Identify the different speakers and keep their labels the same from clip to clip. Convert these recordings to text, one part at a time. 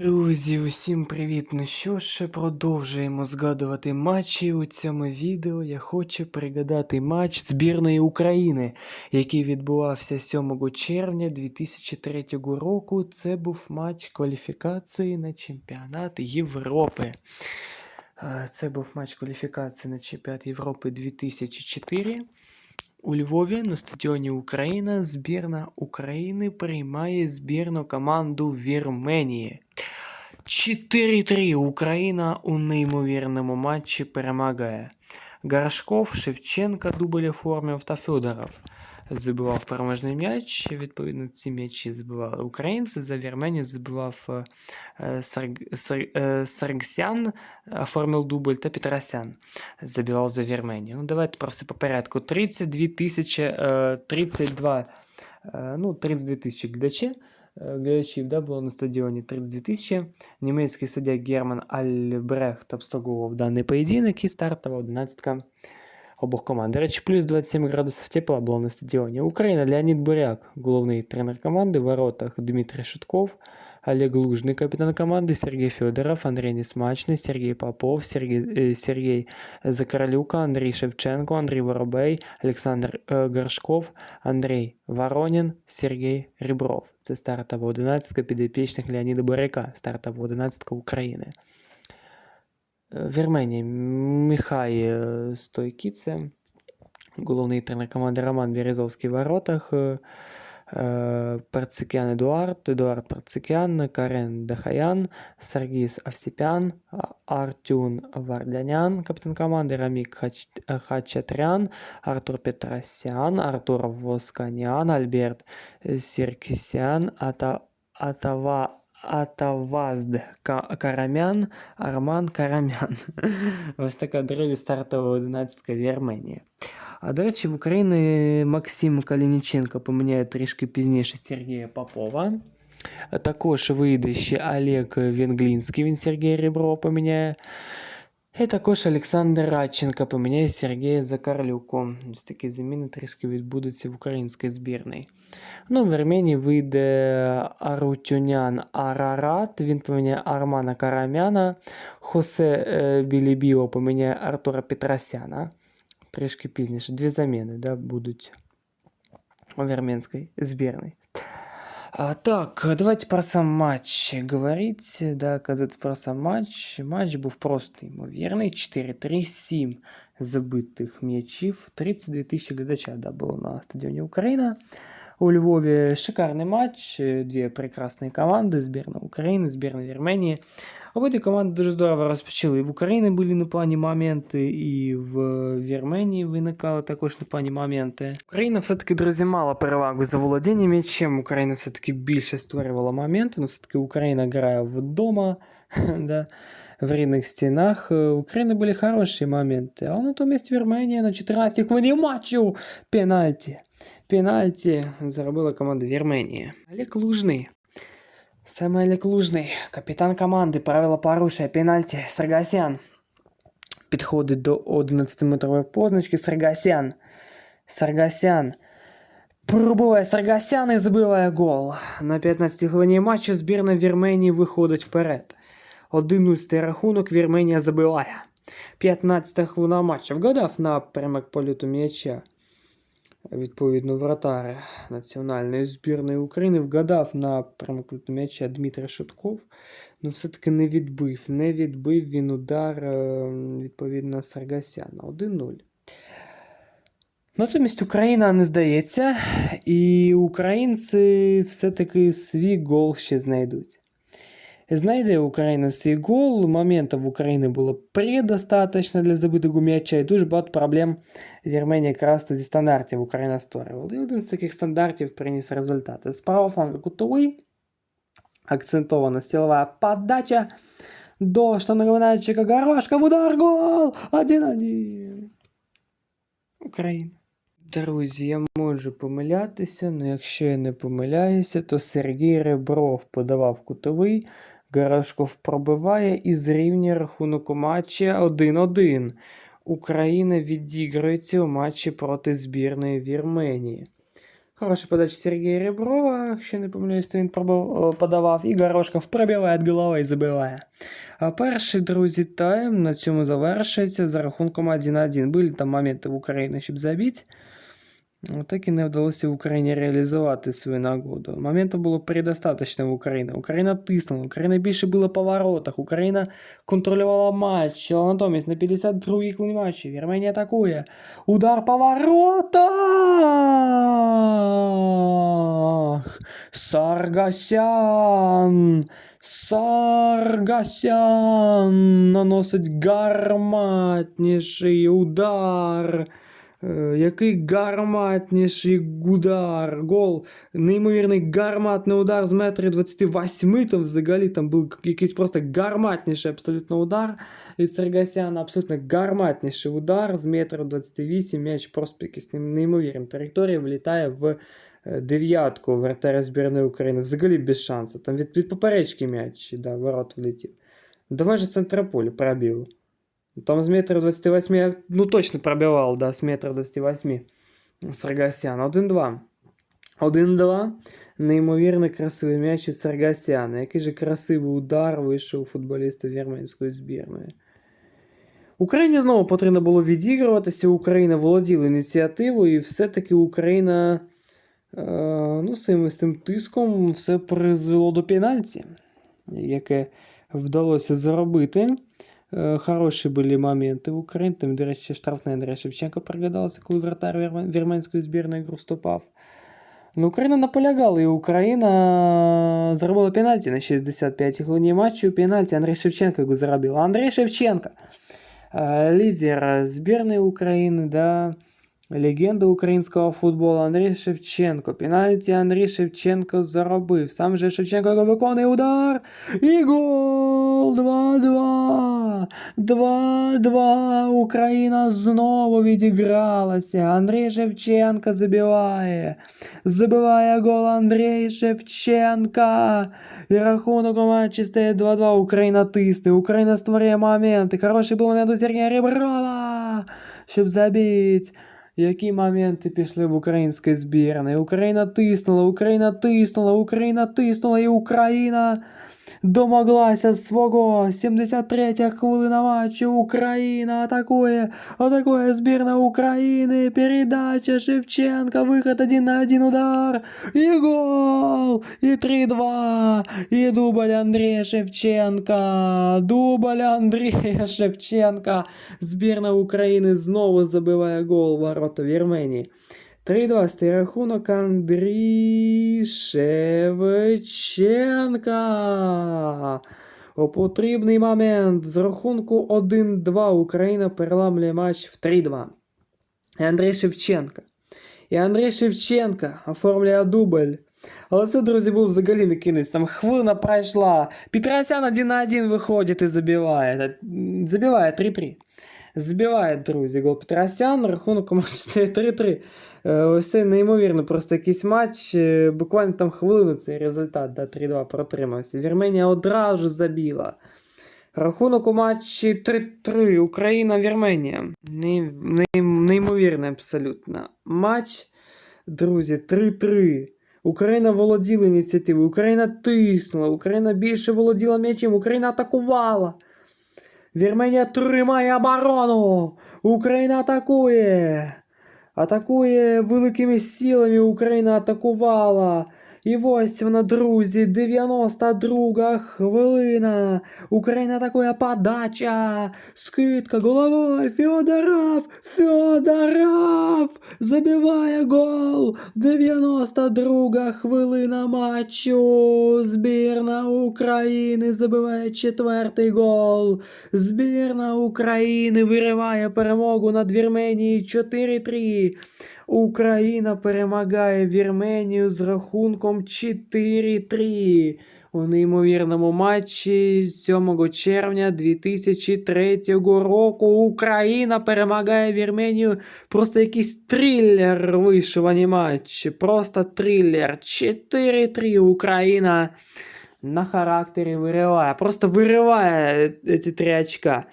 Speaker 1: Друзі, усім привіт! Ну що ж, продовжуємо згадувати матчі. У цьому відео я хочу пригадати матч збірної України, який відбувався 7 червня 2003 року. Це був матч кваліфікації на чемпіонат Європи. Е, Це був матч кваліфікації на чемпіонат Європи 2004. У Львові на стадіоні Україна збірна України приймає збірну команду Вірменії. 4-3 Україна у неймовірному матчі перемагає. Гаршков, Шевченка дубль Формів та Федоров забивав переможний м'яч. Відповідно, ці м'ячі забивали українці. За Вірменію забивав е, е, е, Саргсян, оформив дубль та Петросян забивав за Вірменію. Ну, давайте про все по порядку. 32 тисячі, е, 32, е, ну, 32 тисячі глядачів. Глядачів да, було на стадіоні 32 тисячі. Німецький суддя Герман Альбрехт обслуговував даний поєдинок і стартова 11 обох команд. До речі, плюс 27 градусів тепла було на стадіоні. Україна Леонід Буряк, головний тренер команди, в воротах Дмитрий Шутков, Олег Лужний, капітан команди, Сергій Федоров, Андрій Несмачний, Сергій Попов, Сергій, е, Сергій Закарлюка, Андрій Шевченко, Андрій Воробей, Олександр е, Горшков, Андрій Воронін, Сергій Рібров. Це стартова 11 підопічних Леоніда Буряка, стартова 11 України. Е, Вірменія Михай е, Стойкіце, головний тренер команди Роман Березовський в воротах, е, Перцикян Едуард, Едуард Перцикян, Карен Дахаян, Сергіс Авсіпян, Артюн Вардянян, капітан команди, Рамік Хач- Хачатрян, Артур Петросян, Артур Восканян, Альберт Сіркісян, Ата, Атава, Атавазд Карамян, Арман Карамян. Ось така друга стартова одинадцятка Вірменії. А до речі, в Україні Максим Калініченко поміняє трішки пізніше Сергія Попова. Також вийде ще Олег Венглінський, він Сергія Реброва поміняє. І також Олександр Радченко поміняє Сергія Закарлюку. Ось такі заміни трішки відбудуться в українській збірній. Ну, в Вірменії вийде Арутюнян Арарат, він поміняє Армана Карамяна, Хосе е, Білібіо поміняє Артура Петросяна. Трішки пізніше. Дві заміни да, будуть у вірменській збірній. Так, давайте про сам матч говорить. Да, казати про сам матч. Матч був просто ймовірний. 4-3-7 забитих м'ячів. 32 тисячі глядача да, було на стадіоні Україна. У Львові шикарний матч. Дві прекрасні команди. Збірна України, збірна Вірменії. Обидві команди дуже здорово розпочали. В Україні були непогані моменти, і в Вірменії виникали також непогані моменти. Україна все-таки, друзі, мала перевагу за володінням м'ячем. Україна все-таки більше створювала моменти, але все-таки Україна грає вдома, да, в рідних стінах. У України були хороші моменти, але натомість Вірменія на 14 хвилині матчу пенальті. Пенальті заробила команда Вірменії. Олег Лужний. Саме Олег Лужний, капітан команди, правила порушує пенальті Саргасян. Підходить до 11-метрової позначки Саргасян. Саргасян. Пробиває Саргасян і забиває гол. На 15-й хвилині матчу збірна Вірменії виходить вперед. 1-0 рахунок Вірменія забиває. 15 хвилина матчу. Вгадав напрямок польоту м'яча. Відповідно, вратар національної збірної України вгадав напрямок польоту м'яча Дмитрий Шутков. Ну, все-таки не відбив. Не відбив він удар, е, відповідно, Саргасяна. 1-0. Натомість Україна не здається, і українці все-таки свій гол ще знайдуть. Знайде Україна свій гол, моментів в Україні було предостаточно для забитого м'яча, і дуже багато проблем Вірменія якраз зі стандартів Україна створювала. І один з таких стандартів приніс результати. З правого флангу кутовий, акцентована силова подача до штангового м'ячика Горошка, в удар, гол! 1-1. Україна. Друзі, я можу помилятися, але якщо я не помиляюся, то Сергій Ребров подавав кутовий, Горошков пробиває і зрівнює рахунок у матчі 1-1. Україна відігрується у матчі проти збірної Вірменії. Хороша подача Сергія Реброва, якщо не помиляюсь, то він подавав. І Горошков пробиває головою і забиває. А перший, друзі, тайм на цьому завершується за рахунком 1-1. Були там моменти в Україні, щоб забити. Так і не вдалося в Україні реалізувати свою нагоду. Моментів було предостаточно в Україні. Україна тиснула, Україна більше була по воротах, Україна контролювала матч, але натомість на 52-й хвилині матчі Вірменія атакує. Удар по воротах! Саргасян! Саргасян наносить гарматніший удар. Е, Який гарматніший удар, гол, неймовірний гарматний удар з метра 28, там взагалі там був якийсь просто гарматніший абсолютно удар. І Сергасяна абсолютно гарматніший удар з метра 28, м'яч просто якийсь нейм- неймовірна влітає в е, дев'ятку вратаря збірної України. Взагалі без шансу. Там від, від поперечки м'яч, да, ворот влетів. Давай же центрополі пробив. Там с метра 28 я, ну точно пробивал, да, с метра 28 Саргасян. 1-2. 1-2. Неймовірно красивий м'яч від Саргасяна. Який же красивий удар вийшов у футболіста вірменської збірної. Україні знову потрібно було відігруватися. Україна володіла ініціативою, і все-таки Україна е, ну, з цим тиском все призвело до пенальті, яке вдалося заробити. Е, Хороші були моменти в Україні. Там, до речі, штрафний Андрій Шевченко пригадався, коли вратар вірмен- вірменської збірної гру вступав. Ну, Україна наполягала, і Україна зробила пенальті на 65-й хвилині матчу. Пенальті Андрій Шевченко його заробив. Андрій Шевченко, е, лідер збірної України, да, легенда українського футболу Андрій Шевченко. Пенальті Андрій Шевченко заробив. Сам же Шевченко його виконує удар. І гол! 2-2! 2-2! Україна знову відігралася. Андрій Шевченко забиває. Забиває гол Андрій Шевченка. І рахунок у матчі стає 2-2. Україна тисне. Україна створює моменти. Хороший був момент у Сергія Реброва, щоб забити. Які моменти пішли в українській збірні? Україна тиснула, Україна тиснула, Україна тиснула і Україна домоглася свого. 73 хвилина матчу. Україна атакує. Атакує збірна України. Передача Шевченка. Виход один на один удар. І гол. І 3-2. І дубль Андрія Шевченка. Дубль Андрія Шевченка. Збірна України знову забиває гол ворота Вірменії. 3-2 рахунок Андрій Шевченка. У потрібний момент з рахунку 1-2 Україна переламлює матч в 3-2. І Андрій Шевченка. І Андрій Шевченка оформлює дубль. Але це, друзі, був взагалі не кінець. Там хвилина пройшла. Петросян один на один виходить і забиває. Забиває 3-3. Забиває, друзі, гол Петросян, рахунок стає 3-3. Е, Ось це неймовірно, просто якийсь матч, е, буквально там хвилину цей результат, да, 3-2 протримався. Вірменія одразу забіла. Рахунок у матчі 3-3. Україна-Вірменія. Ней- ней- Неймовірний абсолютно. Матч, друзі, 3-3. Україна володіла ініціативою, Україна тиснула, Україна більше володіла м'ячем, Україна атакувала. Вірменія тримає оборону. Україна атакує. Атакує великими силами. Україна атакувала. І ось вона, друзі, 92 хвилина. Україна атакує подача. Скидка головою. Федоров. Федоров. Забиває гол. 92 хвилина матчу. Збірна України забиває четвертий гол. Збірна України вириває перемогу над Вірменією 4-3. Україна перемагає Вірменію з рахунком 4-3 у неймовірному матчі 7 червня 2003 року. Україна перемагає Вірменію. Просто якийсь трилер вийшов а. Просто трилер. 4-3 Україна на характері вириває. Просто вириває ці три очка.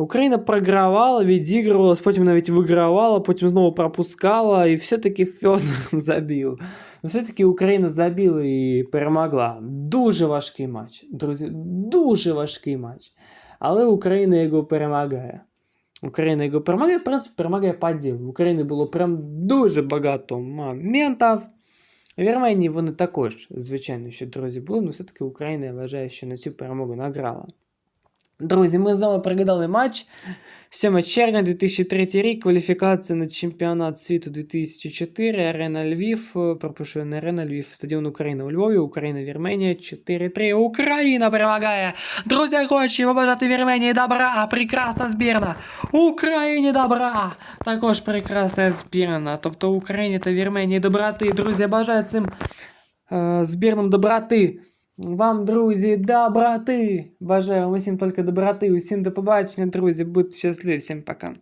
Speaker 1: Україна програвала, відігрувалась, потім навіть вигравала, потім знову пропускала, і все-таки Федоров забив. Все-таки Україна забила і перемогла. Дуже важкий матч. Друзі, дуже важкий матч. Але Україна його перемагає. Україна його перемагає, в принципі, перемагає по ділу. В України було прям дуже багато моментів. Вірменії вони також, звичайно, що друзі були, але все-таки Україна я вважаю, що на цю перемогу награла. Друзі, ми з вами пригадали матч. 7 червня 2003 рік, кваліфікація на чемпіонат світу 2004, арена Львів, е, пропишу не арена Львів, стадіон Україна у Львові, Україна Вірменія 4-3. Україна перемагає! Друзі, хочу побажати Вірменії добра, прекрасна збірна! Україні добра! Також прекрасна збірна. Тобто Україні та Вірменії доброти. Друзі, бажаю цим е, збірним доброти. Вам, друзі, доброти! Бажаю вам усім тільки доброти, усім до побачення, друзі, будьте щасливі, всім пока.